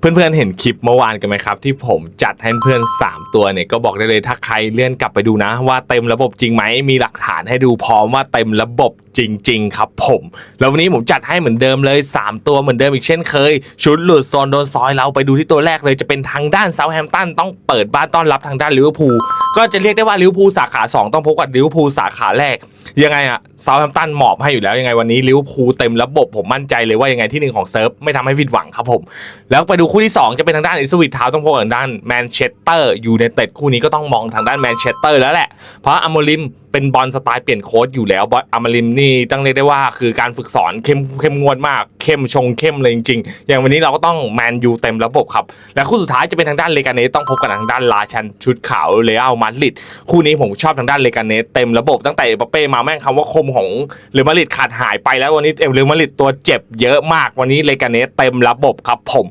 เพื่อนๆเห็นคลิปเมื่อวานกันไหมครับ ที่ผมจัดให้เพื่อน3 ตัวเนี่ยก็บอกได้เลยถ้าใครเลื่อนกลับไปดูนะ ว่าเต็มระบบจริงไหมมีหลักฐานให้ดูพร้อมว่าเต็มระบบจริง ๆ ครับผม แล้ววันนี้ผมจัดให้เหมือนเดิมเลย 3 ตัวเหมือนเดิมอีกเช่นเคย ชุดหลุดโซนโดนซอยเราไปดูที่ตัวแรกเลยจะเป็นทางด้านเซาท์แฮมป์ตันต้องเปิดบ้านต้อนรับทางด้านลิเวอร์พูลก็จะเรียกได้ว่าลิเวอร์พูลสาขา 2 ต้องพบกับลิเวอร์พูลสาขาแรก ยังไงอะเซาท์แฮมตันหมอบให้อยู่แล้วยังไงวันนี้ลิเวอร์พูลเต็มระบบผมมั่นใจเลยว่ายังไงที่หนึ่งของเซิร์ฟไม่ทำให้ผิดหวังครับผม แล้วไปดูคู่ที่ 2 จะเป็นทางด้านอิสวิตทาวต้องพบกับทางด้านแมนเชสเตอร์ยูไนเต็ดคู่นี้ก็ต้องมองทางด้านแมนเชสเตอร์แล้วแหละเพราะอโมลิม เป็นบอลสไตล์เปลี่ยนโค้ชอยู่แล้วบอลอโมาลิมนี่ต้องเรียกได้ว่าคือการฝึกสอนเข้มเข้มงวดมากเข้มชงเข้มเลยจริงๆ อย่างวันนี้เราก็ต้องแมนยูเต็มระบบครับ และคู่สุดท้ายจะเป็นทางด้านเลกาเนสต้องพบกับทางด้านลาชันชุดขาวเรอัลมาดริดคู่นี้ผมชอบทางด้านเลกาเนสเต็มระบบตั้งแต่เอเปเป้มาแม่งคำว่าคมของเรอัลมาดริดขาดหายไปแล้ววันนี้เอเรอัลมาดริดตัวเจ็บเยอะมากวันนี้เลกาเนสเต็มระบบครับผม